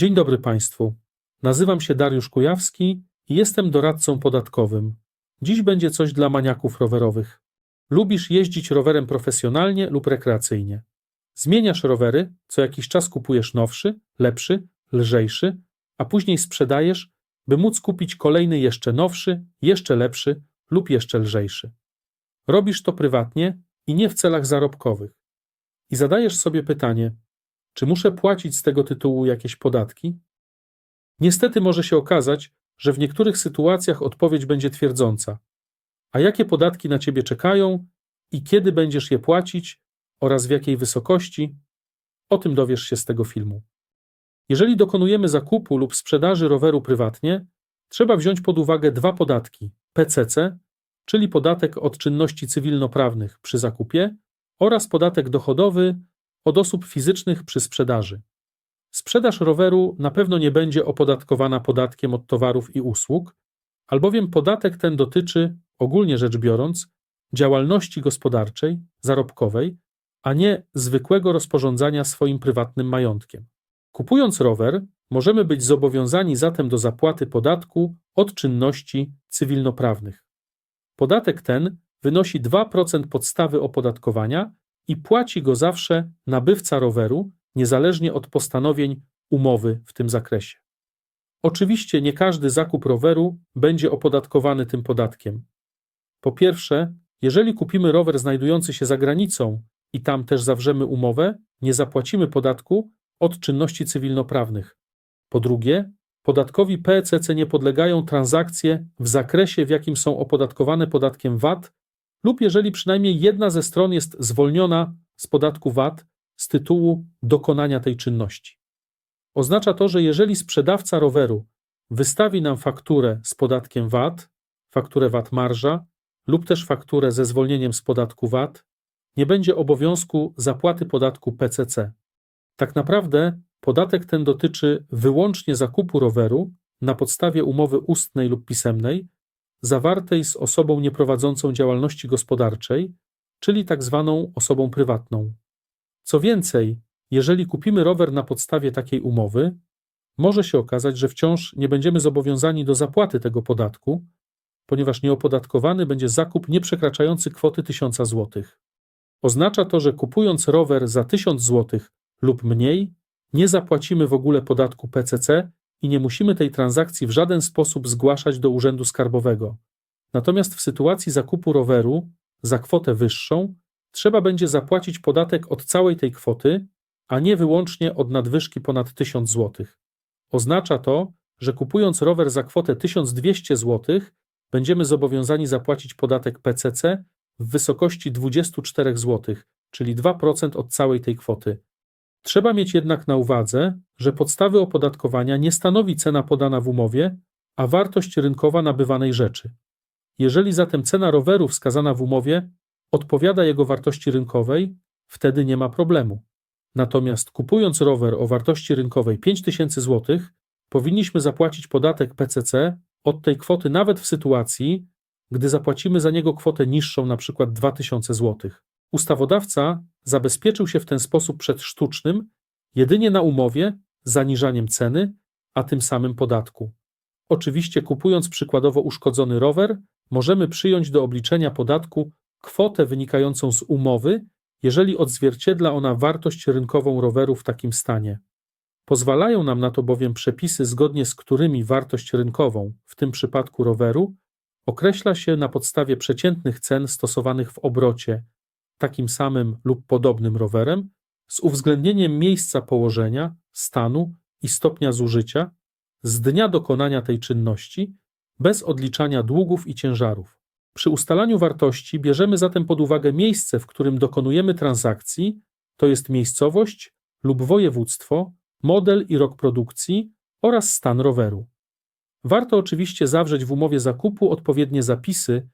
Dzień dobry Państwu. Nazywam się Dariusz Kujawski i jestem doradcą podatkowym. Dziś będzie coś dla maniaków rowerowych. Lubisz jeździć rowerem profesjonalnie lub rekreacyjnie. Zmieniasz rowery, co jakiś czas kupujesz nowszy, lepszy, lżejszy, a później sprzedajesz, by móc kupić kolejny jeszcze nowszy, jeszcze lepszy lub jeszcze lżejszy. Robisz to prywatnie i nie w celach zarobkowych. I zadajesz sobie pytanie, czy muszę płacić z tego tytułu jakieś podatki? Niestety może się okazać, że w niektórych sytuacjach odpowiedź będzie twierdząca. A jakie podatki na ciebie czekają i kiedy będziesz je płacić oraz w jakiej wysokości? O tym dowiesz się z tego filmu. Jeżeli dokonujemy zakupu lub sprzedaży roweru prywatnie, trzeba wziąć pod uwagę dwa podatki: PCC, czyli podatek od czynności cywilnoprawnych przy zakupie, oraz podatek dochodowy od osób fizycznych przy sprzedaży. Sprzedaż roweru na pewno nie będzie opodatkowana podatkiem od towarów i usług, albowiem podatek ten dotyczy, ogólnie rzecz biorąc, działalności gospodarczej, zarobkowej, a nie zwykłego rozporządzania swoim prywatnym majątkiem. Kupując rower, możemy być zobowiązani zatem do zapłaty podatku od czynności cywilnoprawnych. Podatek ten wynosi 2% podstawy opodatkowania i płaci go zawsze nabywca roweru, niezależnie od postanowień umowy w tym zakresie. Oczywiście nie każdy zakup roweru będzie opodatkowany tym podatkiem. Po pierwsze, jeżeli kupimy rower znajdujący się za granicą i tam też zawrzemy umowę, nie zapłacimy podatku od czynności cywilnoprawnych. Po drugie, podatkowi PCC nie podlegają transakcje w zakresie, w jakim są opodatkowane podatkiem VAT, lub jeżeli przynajmniej jedna ze stron jest zwolniona z podatku VAT z tytułu dokonania tej czynności. Oznacza to, że jeżeli sprzedawca roweru wystawi nam fakturę z podatkiem VAT, fakturę VAT marża lub też fakturę ze zwolnieniem z podatku VAT, nie będzie obowiązku zapłaty podatku PCC. Tak naprawdę podatek ten dotyczy wyłącznie zakupu roweru na podstawie umowy ustnej lub pisemnej zawartej z osobą nieprowadzącą działalności gospodarczej, czyli tak zwaną osobą prywatną. Co więcej, jeżeli kupimy rower na podstawie takiej umowy, może się okazać, że wciąż nie będziemy zobowiązani do zapłaty tego podatku, ponieważ nieopodatkowany będzie zakup nieprzekraczający kwoty 1000 zł. Oznacza to, że kupując rower za 1000 zł lub mniej, nie zapłacimy w ogóle podatku PCC i nie musimy tej transakcji w żaden sposób zgłaszać do Urzędu Skarbowego. Natomiast w sytuacji zakupu roweru za kwotę wyższą trzeba będzie zapłacić podatek od całej tej kwoty, a nie wyłącznie od nadwyżki ponad 1000 zł. Oznacza to, że kupując rower za kwotę 1200 zł, będziemy zobowiązani zapłacić podatek PCC w wysokości 24 zł, czyli 2% od całej tej kwoty. Trzeba mieć jednak na uwadze, że podstawy opodatkowania nie stanowi cena podana w umowie, a wartość rynkowa nabywanej rzeczy. Jeżeli zatem cena roweru wskazana w umowie odpowiada jego wartości rynkowej, wtedy nie ma problemu. Natomiast kupując rower o wartości rynkowej 5000 zł, powinniśmy zapłacić podatek PCC od tej kwoty nawet w sytuacji, gdy zapłacimy za niego kwotę niższą, np. 2000 zł. Ustawodawca zabezpieczył się w ten sposób przed sztucznym, jedynie na umowie, zaniżaniem ceny, a tym samym podatku. Oczywiście, kupując przykładowo uszkodzony rower, możemy przyjąć do obliczenia podatku kwotę wynikającą z umowy, jeżeli odzwierciedla ona wartość rynkową roweru w takim stanie. Pozwalają nam na to bowiem przepisy, zgodnie z którymi wartość rynkową, w tym przypadku roweru, określa się na podstawie przeciętnych cen stosowanych w obrocie takim samym lub podobnym rowerem, z uwzględnieniem miejsca położenia, stanu i stopnia zużycia z dnia dokonania tej czynności, bez odliczania długów i ciężarów. Przy ustalaniu wartości bierzemy zatem pod uwagę miejsce, w którym dokonujemy transakcji, to jest miejscowość lub województwo, model i rok produkcji oraz stan roweru. Warto oczywiście zawrzeć w umowie zakupu odpowiednie zapisy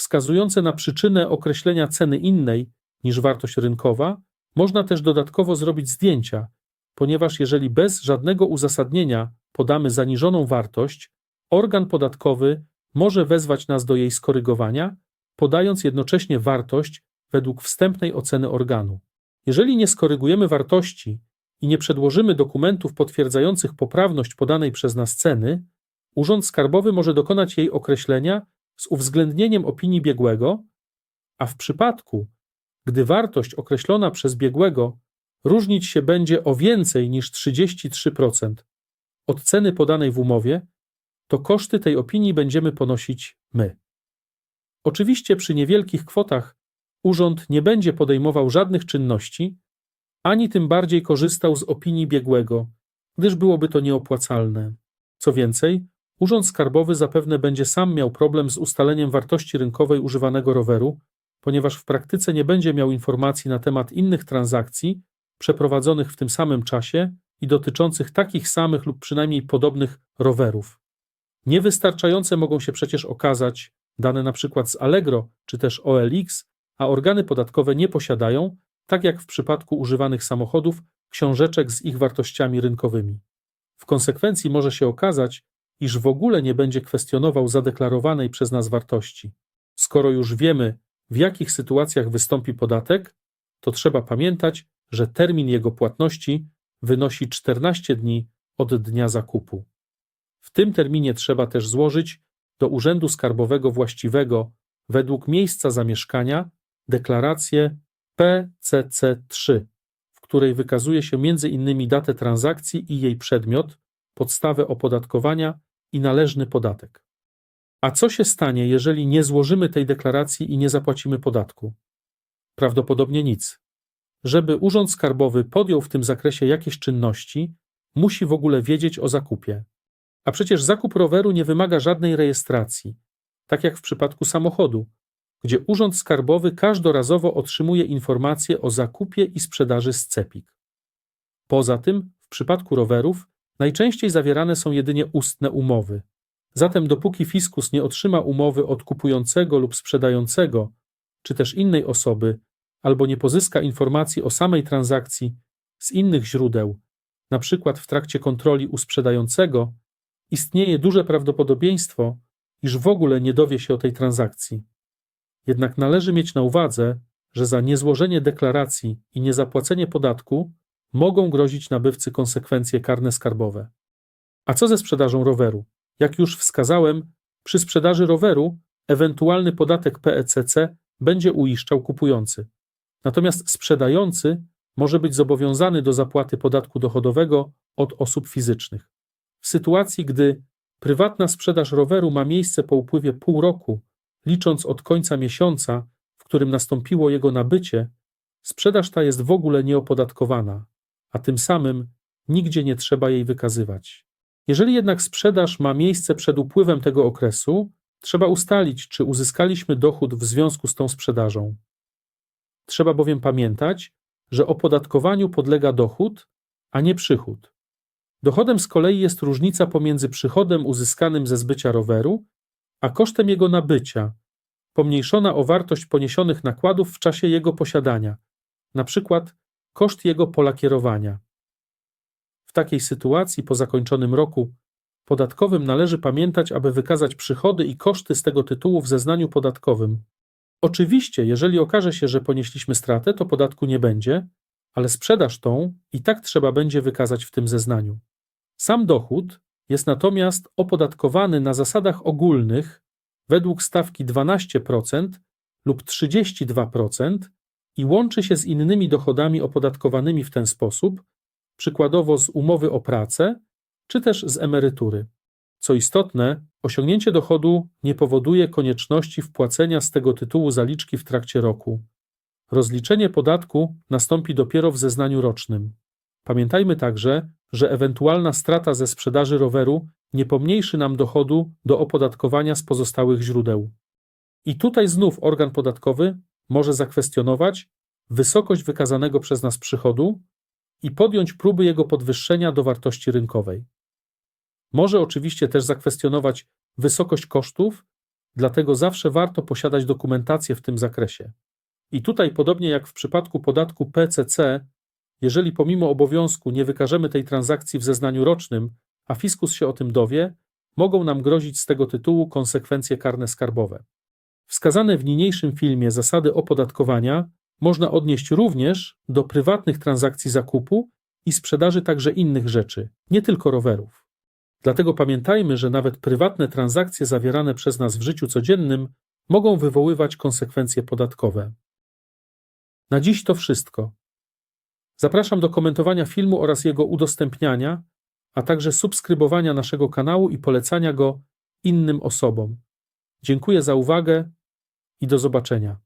wskazujące na przyczynę określenia ceny innej niż wartość rynkowa, można też dodatkowo zrobić zdjęcia, ponieważ jeżeli bez żadnego uzasadnienia podamy zaniżoną wartość, organ podatkowy może wezwać nas do jej skorygowania, podając jednocześnie wartość według wstępnej oceny organu. Jeżeli nie skorygujemy wartości i nie przedłożymy dokumentów potwierdzających poprawność podanej przez nas ceny, Urząd Skarbowy może dokonać jej określenia z uwzględnieniem opinii biegłego, a w przypadku, gdy wartość określona przez biegłego różnić się będzie o więcej niż 33% od ceny podanej w umowie, to koszty tej opinii będziemy ponosić my. Oczywiście przy niewielkich kwotach urząd nie będzie podejmował żadnych czynności, ani tym bardziej korzystał z opinii biegłego, gdyż byłoby to nieopłacalne. Co więcej, Urząd Skarbowy zapewne będzie sam miał problem z ustaleniem wartości rynkowej używanego roweru, ponieważ w praktyce nie będzie miał informacji na temat innych transakcji przeprowadzonych w tym samym czasie i dotyczących takich samych lub przynajmniej podobnych rowerów. Niewystarczające mogą się przecież okazać dane przykład z Allegro czy też OLX, a organy podatkowe nie posiadają, tak jak w przypadku używanych samochodów, książeczek z ich wartościami rynkowymi. W konsekwencji może się okazać, iż w ogóle nie będzie kwestionował zadeklarowanej przez nas wartości. Skoro już wiemy, w jakich sytuacjach wystąpi podatek, to trzeba pamiętać, że termin jego płatności wynosi 14 dni od dnia zakupu. W tym terminie trzeba też złożyć do Urzędu Skarbowego właściwego według miejsca zamieszkania deklarację PCC3, w której wykazuje się m.in. datę transakcji i jej przedmiot, podstawę opodatkowania i należny podatek. A co się stanie, jeżeli nie złożymy tej deklaracji i nie zapłacimy podatku? Prawdopodobnie nic. Żeby Urząd Skarbowy podjął w tym zakresie jakieś czynności, musi w ogóle wiedzieć o zakupie. A przecież zakup roweru nie wymaga żadnej rejestracji, tak jak w przypadku samochodu, gdzie Urząd Skarbowy każdorazowo otrzymuje informacje o zakupie i sprzedaży z CEPIK. Poza tym, w przypadku rowerów, najczęściej zawierane są jedynie ustne umowy. Zatem, dopóki fiskus nie otrzyma umowy od kupującego lub sprzedającego, czy też innej osoby, albo nie pozyska informacji o samej transakcji z innych źródeł, przykład w trakcie kontroli u sprzedającego, istnieje duże prawdopodobieństwo, iż w ogóle nie dowie się o tej transakcji. Jednak należy mieć na uwadze, że za niezłożenie deklaracji i niezapłacenie podatku mogą grozić nabywcy konsekwencje karne skarbowe. A co ze sprzedażą roweru? Jak już wskazałem, przy sprzedaży roweru ewentualny podatek PECC będzie uiszczał kupujący. Natomiast sprzedający może być zobowiązany do zapłaty podatku dochodowego od osób fizycznych. W sytuacji, gdy prywatna sprzedaż roweru ma miejsce po upływie pół roku, licząc od końca miesiąca, w którym nastąpiło jego nabycie, sprzedaż ta jest w ogóle nieopodatkowana, a tym samym nigdzie nie trzeba jej wykazywać. Jeżeli jednak sprzedaż ma miejsce przed upływem tego okresu, trzeba ustalić, czy uzyskaliśmy dochód w związku z tą sprzedażą. Trzeba bowiem pamiętać, że opodatkowaniu podlega dochód, a nie przychód. Dochodem z kolei jest różnica pomiędzy przychodem uzyskanym ze zbycia roweru, a kosztem jego nabycia, pomniejszona o wartość poniesionych nakładów w czasie jego posiadania, na przykład koszt jego polakierowania. W takiej sytuacji po zakończonym roku podatkowym należy pamiętać, aby wykazać przychody i koszty z tego tytułu w zeznaniu podatkowym. Oczywiście, jeżeli okaże się, że ponieśliśmy stratę, to podatku nie będzie, ale sprzedaż tą i tak trzeba będzie wykazać w tym zeznaniu. Sam dochód jest natomiast opodatkowany na zasadach ogólnych według stawki 12% lub 32% i łączy się z innymi dochodami opodatkowanymi w ten sposób, przykładowo z umowy o pracę czy też z emerytury. Co istotne, osiągnięcie dochodu nie powoduje konieczności wpłacenia z tego tytułu zaliczki w trakcie roku. Rozliczenie podatku nastąpi dopiero w zeznaniu rocznym. Pamiętajmy także, że ewentualna strata ze sprzedaży roweru nie pomniejszy nam dochodu do opodatkowania z pozostałych źródeł. I tutaj znów organ podatkowy może zakwestionować wysokość wykazanego przez nas przychodu i podjąć próby jego podwyższenia do wartości rynkowej. Może oczywiście też zakwestionować wysokość kosztów, dlatego zawsze warto posiadać dokumentację w tym zakresie. I tutaj, podobnie jak w przypadku podatku PCC, jeżeli pomimo obowiązku nie wykażemy tej transakcji w zeznaniu rocznym, a fiskus się o tym dowie, mogą nam grozić z tego tytułu konsekwencje karne skarbowe. Wskazane w niniejszym filmie zasady opodatkowania można odnieść również do prywatnych transakcji zakupu i sprzedaży także innych rzeczy, nie tylko rowerów. Dlatego pamiętajmy, że nawet prywatne transakcje zawierane przez nas w życiu codziennym mogą wywoływać konsekwencje podatkowe. Na dziś to wszystko. Zapraszam do komentowania filmu oraz jego udostępniania, a także subskrybowania naszego kanału i polecania go innym osobom. Dziękuję za uwagę i do zobaczenia.